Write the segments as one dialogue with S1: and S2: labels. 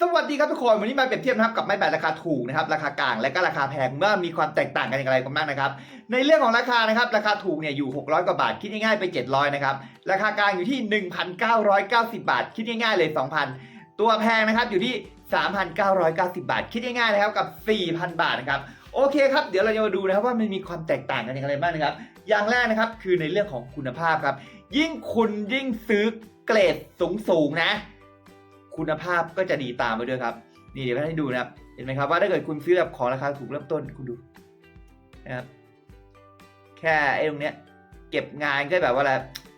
S1: สวัสดีครับทุกคน วันนี้มาเปรียบเทียบนะครับกับไม้แบตราคาถูกนะครับราคากลางและก็ราคาแพงเมื่อมีความแตกต่างกันอย่างไรกันบ้างนะครับในเรื่องของราคานะครับราคาถูกเนี่ยอยู่ 600 กว่าบาทคิดง่ายๆไป 700นะครับราคากลางอยู่ที่ 1,990 บาท คิดง่ายๆเลย 2,000 ตัวแพงนะครับอยู่ที่ 3,990 บาท คิดง่ายๆนะครับกับ 4,000 บาทนะครับโอเคครับเดี๋ยวเราจะมาดูนะครับว่ามันมีความแตกต่างกันอย่างไรบ้างนะครับอย่างแรกนะครับคือในเรื่องของคุณภาพครับยิ่งคุณยิ่งซื้อเกรดสูงๆนะ คุณภาพก็จะดีตามไปด้วยครับ นี่เดี๋ยวให้ดูนะครับ เห็นไหมครับว่าถ้าเกิดคุณซื้อแบบของราคาถูกเริ่มต้นคุณดูนะครับแค่ไอ้ตรงเนี้ยเก็บงานก็แบบว่าอะไร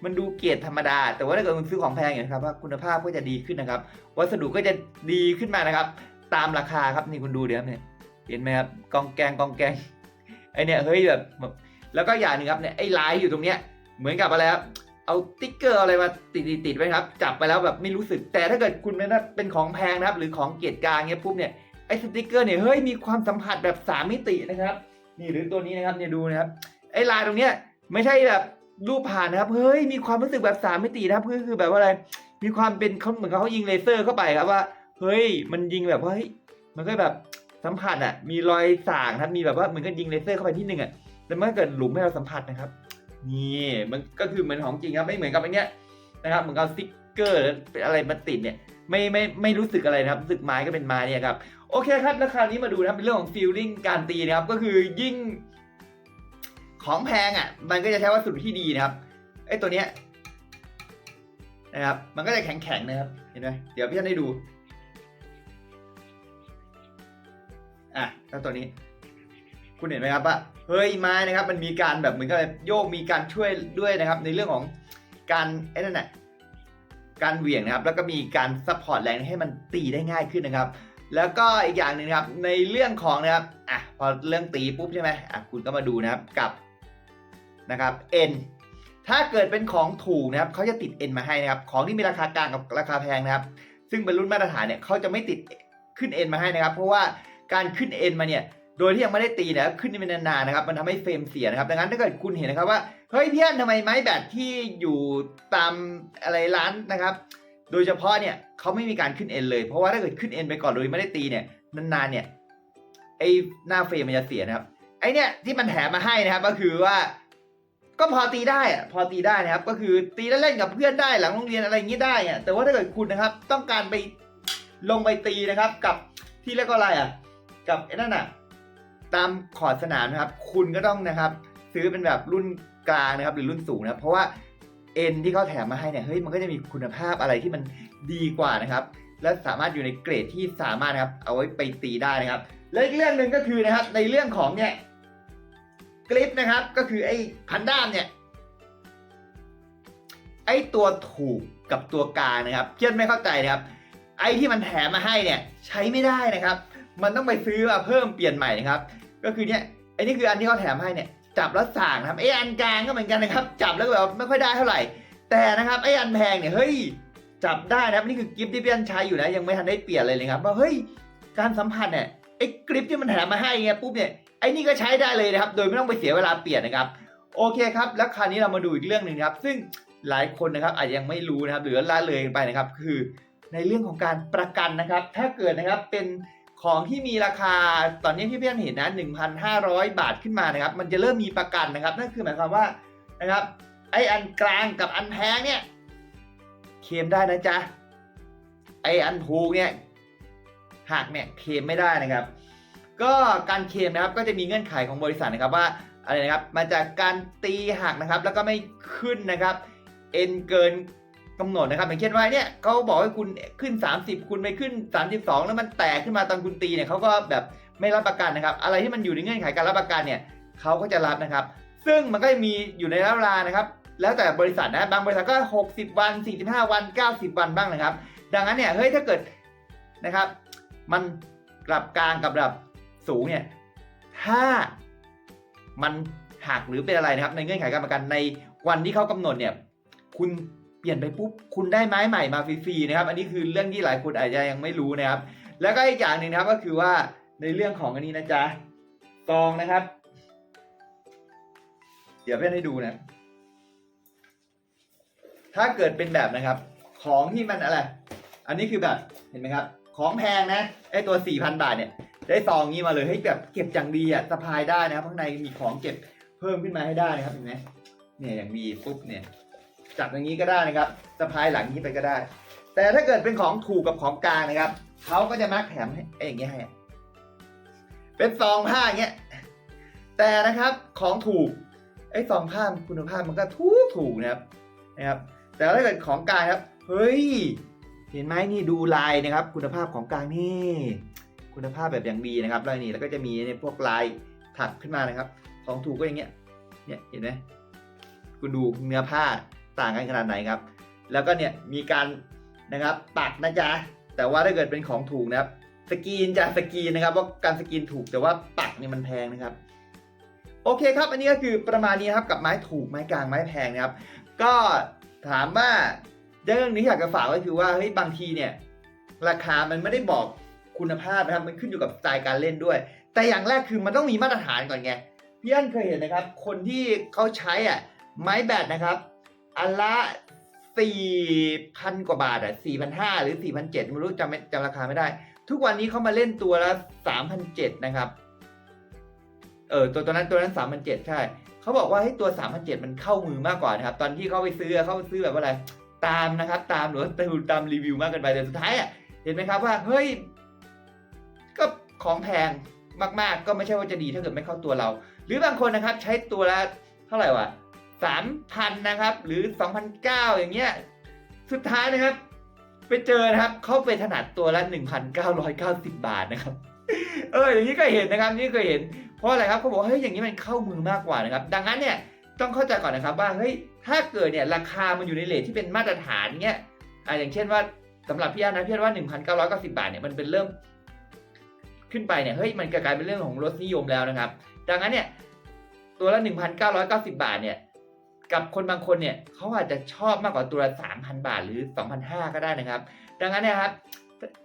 S1: มันดูเกียรดธรรมดา แต่ว่าถ้าเกิดคุณซื้อของแพงอย่างนี้ครับว่าคุณภาพก็จะดีขึ้นนะครับ วัสดุก็จะดีขึ้นมานะครับ ตามราคาครับนี่คุณดูเดี๋ยวเนี่ยเห็นไหมครับกองแกงกองแกงไอเนี่ยเฮ้ยแบบแบบแล้วก็อย่างหนึงครับเนี่ยไอ้ลายอยู่ตรงเนี้ยเหมือนกับอะไรครับ เอาติ๊กเกอร์อะไรมาติดติดไว้ครับ จับไปแล้วแบบไม่รู้สึกแต่ถ้าเกิดคุณเป็นเป็นของแพงนะครับ หรือของเกียรติกางเงี้ยปุ๊บเนี่ยไอ้สติ๊กเกอร์เนี่ยเฮ้ยมีความสัมผัสแบบสามมิตินะครับ นี่หรือตัวนี้นะครับเนี่ยดูนะครับไอ้ลายตรงเนี้ยไม่ใช่แบบรูปผ่านนะครับเฮ้ยมีความรู้สึกแบบสามมิตินะครับคือคือแบบว่าอะไรมีความเป็นเขาเหมือนเขายิงเลเซอร์เข้าไปครับว่าเฮ้ยมันยิงแบบว่าเฮ้ยมันก็แบบสัมผัสอะมีรอยสางครับมีแบบว่าเหมือนกับยิงเลเซอร์เข้าไปที่หนึ่งอะแต่เมื่อเกิดหลุมให้เราสัมผัสนะครับ นี่มันก็คือเหมือนของจริงครับไม่เหมือนกับไอ้เนี้ยนะครับเหมือนกับสติ๊กเกอร์อะไรมาติดเนี่ยไม่ไม่ไม่รู้สึกอะไรนะครับรู้สึกไม้ก็เป็นไม้เนี่ยครับโอเคครับแล้วคราวนี้มาดูนะครับเป็นเรื่องของฟีลลิ่งการตีนะครับก็คือยิ่งของแพงอะมันก็จะใช้วัสดุที่ดีนะครับไอ้ตัวเนี้ยนะครับมันก็จะแข็งๆนะครับเห็นไหมเดี๋ยวพี่ท่านได้ดูอะแล้วตัวนี้ คุณเห็นไหมครับว่าเฮ้ยไม้นะครับมันมีการแบบเหมือนกับโยกมีการช่วยด้วยนะครับ ในเรื่องของการไอ้นั่นน่ะการเหวี่ยงนะครับ แล้วก็มีการซัพพอร์ตแรงให้มันตีได้ง่ายขึ้นนะครับ แล้วก็อีกอย่างหนึ่งครับในเรื่องของนะครับอะพอเรื่องตีปุ๊บใช่ไหมอะคุณก็มาดูนะครับกับนะครับ N ถ้าเกิดเป็นของถูกนะครับเขาจะติด N มาให้นะครับ ของที่มีราคากลางกับราคาแพงนะครับ ซึ่งเป็นรุ่นมาตรฐานเนี่ยเขาจะไม่ติดขึ้น N มาให้นะครับ เพราะว่าการขึ้น N มาเนี่ย โดยที่ยังไม่ได้ตีนะครับขึ้นเป็นานๆนะครับ มันทำให้เฟรมเสียนะครับ ดังนั้นถ้าเกิดคุณเห็นนะครับว่า เฮ้ยเพี่อนทำไมไม้แบตที่อยู่ตามอะไรร้านนะครับ โดยเฉพาะเนี่ยเขาไม่มีการขึ้นเอ็นเลย เพราะว่าถ้าเกิดขึ้นเอ็นไปก่อนโดยไม่ได้ตีเนี่ยนานๆเนี่ยไอหน้าเฟรมมันจะเสียนะครับ ไอเนี่ยที่มันแถมมาให้นะครับก็คือว่า ก็พอตีได้อะพอตีได้นะครับ ก็คือตีเล่นๆกับเพื่อนได้หลังโรงเรียนอะไรอย่างนี้ได้อะแต่ว่าถ้าเกิดคุณนะครับ ต้องการไปลงไปตีนะครับ กับที่เรียกว่าอะไรอะ กับไอ้นั่นอะ ตามขอดสนามนะครับ คุณก็ต้องนะครับ ซื้อเป็นแบบรุ่นกลางนะครับ หรือรุ่นสูงนะครับเพราะว่าเอ็นที่เขาแถมมาให้เนี่ยเฮ้ยมันก็จะมีคุณภาพอะไรที่มันดีกว่านะครับ และสามารถอยู่ในเกรดที่สามารถนะครับ เอาไว้ไปตีได้นะครับ และอีกเรื่องหนึ่งก็คือนะครับ ในเรื่องของเนี่ยกริปนะครับ ก็คือไอ้พันด้ามเนี่ยไอ้ตัวถูกกับตัวกลางนะครับเพื่อนไม่เข้าใจนะครับ ไอ้ที่มันแถมมาให้เนี่ย ใช้ไม่ได้นะครับ มันต้องไปซื้อมาเพิ่มเปลี่ยนใหม่นะครับ ก็คือเนี่ยไอ้นี่คืออันที่เขาแถมให้เนี่ยจับแล้วสั่งนะครับไอ้อันกลางก็เหมือนกันนะครับ จับแล้วแบบไม่ค่อยได้เท่าไหร่ แต่นะครับไอ้อันแพงเนี่ยเฮ้ยจับได้นะครับนี่คือกริปที่พี่อันใช้อยู่นะยังไม่ทันได้เปลี่ยนเลยเลยครับว่าเฮ้ยการสัมผัสเนี่ยไอ้กริปที่มันแถมมาให้เนี่ยปุ๊บเนี่ยไอ้นี่ก็ใช้ได้เลยนะครับ โดยไม่ต้องไปเสียเวลาเปลี่ยนนะครับโอเคครับ แล้วคราวนี้เรามาดูอีกเรื่องหนึ่งครับ ซึ่งหลายคนนะครับอาจจะยังไม่รู้นะครับหรือละเลยไปนะครับ คือในเรื่องของการประกันนะครับ ถ้าเกิดนะครับเป็น ของที่มีราคาตอนนี้ที่เพื่อนเห็นนะ 1,500 บาทขึ้นมานะครับ มันจะเริ่มมีประกันนะครับ นั่นคือหมายความว่านะครับ ไออันกลางกับอันแพงเนี่ยเคลมได้นะจ๊ะ ไออันถูกเนี่ยหักเนี่ยเคลมไม่ได้นะครับ ก็การเคลมนะครับก็จะมีเงื่อนไขของบริษัทนะครับว่าอะไรนะครับ มาจากการตีหักนะครับ แล้วก็ไม่ขึ้นนะครับ เอ็นเกิน กำหนดนะครับอย่างเช่นว่าเนี่ยเขาบอกให้คุณขึ้น 30 คุณไปขึ้น 32 แล้วมันแตกขึ้นมาตอนคุณตีเนี่ยเขาก็แบบไม่รับประกันนะครับ อะไรที่มันอยู่ในเงื่อนไขการรับประกันเนี่ยเขาก็จะรับนะครับ ซึ่งมันก็มีอยู่ในระยะเวลานะครับ แล้วแต่บริษัทนะบางบริษัทก็ 60 วัน 45 วัน 90 วันบ้างนะครับ ดังนั้นเนี่ยเฮ้ยถ้าเกิดนะครับ มันกลับกลางกับระดับสูงเนี่ยถ้ามันหักหรือเป็นอะไรนะครับ ในเงื่อนไขการประกันในวันที่เขากำหนดเนี่ยคุณ เปลี่ยนไปปุ๊บคุณได้ไม้ใหม่มาฟรีๆนะครับอันนี้คือเรื่องที่หลายคนอาจจะยังไม่รู้นะครับ แล้วก็อีกอย่างหนึ่งนะครับก็คือว่าในเรื่องของอันนี้นะจ๊ะซองนะครับ เดี๋ยวเพื่อนให้ดูนะ ถ้าเกิดเป็นแบบนะครับ ของที่มันอะไร อันนี้คือแบบเห็นไหมครับ ของแพงนะไอตัว4,000บาทเนี่ย ได้ซองนี้มาเลยเฮ้แบบเก็บอย่างดีอะสะพายได้นะครับข้างในมีของเก็บเพิ่มขึ้นมาให้ได้นะครับเห็นไหมเนี่ยอย่างดีปุ๊บเนี่ย จับอย่างนี้ก็ได้นะครับสะพายหลังนี้ไปก็ได้ แต่ถ้าเกิดเป็นของถูกกับของกลางนะครับเขาก็จะมักแถมให้ไอ้อย่างเงี้ยให้เป็นซองผ้าอย่างเงี้ยแต่นะครับของถูกไอ้ซองผ้าคุณภาพมันก็ถูกถูกนะครับนะครับ แต่ถ้าเกิดของกลางครับเฮ้ยเห็นไหมนี่ดูลายนะครับ คุณภาพของกลางนี่คุณภาพแบบอย่างดีนะครับแล้วนี่แล้วก็จะมีในพวกลายถักขึ้นมานะครับ ของถูกก็อย่างเงี้ยเนี่ยเห็นไหมคุณดูเนื้อผ้า ต่างกันขนาดไหนครับ แล้วก็เนี่ยมีการนะครับปักนะจ๊ะแต่ว่าถ้าเกิดเป็นของถูกนะครับสกีนจะสกีนนะครับว่าการสกีนถูกแต่ว่าปักเนี่ยมันแพงนะครับ โอเคครับ อันนี้ก็คือประมาณนี้ครับกับไม้ถูกไม้กลางไม้แพงนะครับ ก็ถามว่าเรื่องนี้อยากจะฝากก็คือว่าเฮ้ยบางทีเนี่ยราคามันไม่ได้บอกคุณภาพนะครับ มันขึ้นอยู่กับสไตล์การเล่นด้วย แต่อย่างแรกคือมันต้องมีมาตรฐานก่อนไงพี่อันเคยเห็นนะครับ คนที่เขาใช้อะไม้แบตนะครับ อันละสี่พันกว่าบาทอะสี่พันห้าหรือสี่พันเจ็ดไม่รู้จำจำราคาไม่ได้ ทุกวันนี้เขามาเล่นตัวละสามพันเจ็ดนะครับเออตัวตัวนั้นตัวนั้นสามพันเจ็ดใช่เขาบอกว่าให้ตัวสามพันเจ็ดมันเข้ามือมากกว่านะครับ ตอนที่เขาไปซื้อเขาซื้อแบบว่าอะไร ตามนะครับ ตามหรือว่าดูตามรีวิวมากเกินไปแต่สุดท้ายอะเห็นไหมครับว่าเฮ้ยก็ของแพงมากๆ ก็ไม่ใช่ว่าจะดีถ้าเกิดไม่เข้าตัวเรา หรือบางคนนะครับ ใช้ตัวละเท่าไหร่วะ สามพันนะครับ หรือสองพันเก้าอย่างเงี้ย สุดท้ายนะครับ ไปเจอนะครับ เขาไปถนัดตัวละหนึ่งพันเก้าร้อยเก้าสิบบาทนะครับ เออ อย่างนี้ก็เห็นนะครับ นี่ก็เห็น เพราะอะไรครับเขาบอกเฮ้ย อย่างนี้มันเข้ามือมากกว่านะครับ ดังนั้นเนี่ย ต้องเข้าใจก่อนนะครับว่า เฮ้ย ถ้าเกิดเนี่ย ราคามันอยู่ในเลทที่เป็นมาตรฐานเงี้ย อ่าอย่างเช่นว่าสำหรับพี่อานะพี่อาว่า 1,990 บาทเนี่ย มันเป็นเริ่ม ขึ้นไปเนี่ย เฮ้ย มันกลายเป็นเรื่องของรสนิยมแล้วนะครับ ดังนั้นเนี่ย ตัวละ 1,990 บาทเนี่ย กับคนบางคนเนี่ยเขาอาจจะชอบมากกว่าตัวละ3,000 บาทหรือ 2,500 ก็ได้นะครับ ดังนั้นเนี่ยครับ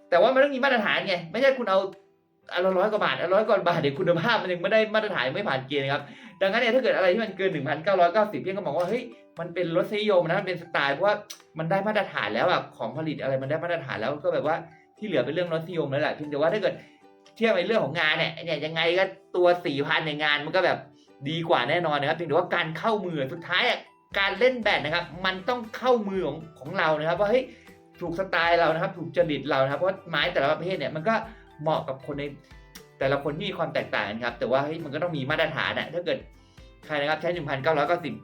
S1: แต่ว่ามันต้องมีมาตรฐานไง ไม่ใช่คุณเอาอันร้อยกว่าบาทอันร้อยกว่าบาทเดี๋ยวคุณภาพมันยังไม่ได้มาตรฐานไม่ผ่านเกณฑ์นะครับ ดังนั้นเนี่ยถ้าเกิดอะไรที่มันเกิน 1,990พี่ก็มองว่าเฮ้ยมันเป็นรสนิยมนะมันเป็นสไตล์เพราะว่ามันได้มาตรฐานแล้วอะของผลิตอะไรมันได้มาตรฐานแล้วก็แบบว่าที่เหลือเป็นเรื่องรสนิยมแล้วแหละเพียงแต่ว่าถ้าเกิดเทียบในเรื่องของงานเนี่ยเนี่ยยังไงก็ตัวสี่พันในงานมันก็แบบ ดีกว่าแน่นอนนะครับเพียงแต่ว่าการเข้ามือสุดท้ายการเล่นแบดนะครับ มันต้องเข้ามือของของเรานะครับว่าเฮ้ยถูกสไตล์เรานะครับ ถูกจริตเรานะครับเพราะไม้แต่ละประเภทเนี่ยมันก็เหมาะกับคนในแต่ละคนที่มีความแตกต่างกันครับ แต่ว่าเฮ้ยมันก็ต้องมีมาตรฐานอะถ้าเกิดใครนะครับใช้1,990บ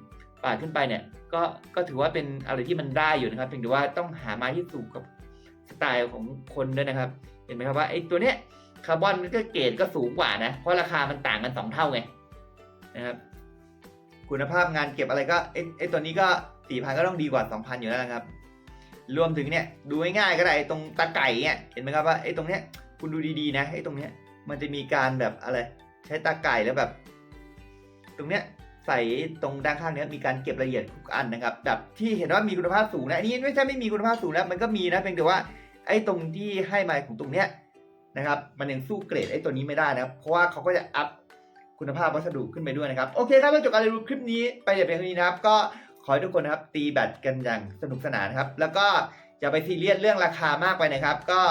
S1: บาทขึ้นไปเนี่ยก็ก็ถือว่าเป็นอะไรที่มันได้อยู่นะครับเพียงแต่ว่าต้องหาไม้ที่สูงกับสไตล์ของคนด้วยนะครับ เห็นไหมครับว่าไอ้ตัวเนี้ยคาร์บอนมันก็เกรดก็สูงกว่านะเพราะราคามันต่างกัน 2 เท่าไง นะครับ คุณภาพงานเก็บอะไรก็ไอ้ไอ้ตัวนี้ก็4,000ก็ต้องดีกว่า2,000อยู่แล้วนะครับ รวมถึงเนี่ยดูง่ายๆก็ได้ตรงตะไก่เนี่ยเห็นไหมครับว่าไอ้ตรงเนี้ยคุณดูดีๆนะไอ้ตรงเนี้ยมันจะมีการแบบอะไรใช้ตาไก่แล้วแบบ ตรงเนี้ยใส่ตรงด้านข้างเนี้ยมีการเก็บรายละเอียดทุกอันนะครับแบบที่เห็นว่ามีคุณภาพสูงนะอันนี้ไม่ใช่ไม่มีคุณภาพสูงแล้วมันก็มีนะเพียงแต่ว่าไอ้ตรงที่ให้มาของตรงเนี้ยนะครับ มันยังสู้เกรดไอ้ตัวนี้ไม่ได้นะครับเพราะว่าเขาก็จะอัพ คุณภาพวัสดุขึ้นไปด้วยนะครับ โอเคครับเราจบการรีวิวคลิปนี้ไปเดี๋ยวเป็นคนนี้นะครับ ก็ขอให้ทุกคนนะครับตีแบตกันอย่างสนุกสนานครับ แล้วก็อย่าไปซีเรียสเรื่องราคามากไปนะครับ ก็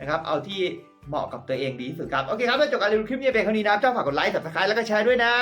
S1: นะครับเอาที่เหมาะกับตัวเองดีที่สุดครับ โอเคครับแล้วจบการรีวิวคลิปนี้เป็นคนนี้นะครับเจ้าฝากกดไลค์ subscribe แล้วก็แชร์ด้วยนะ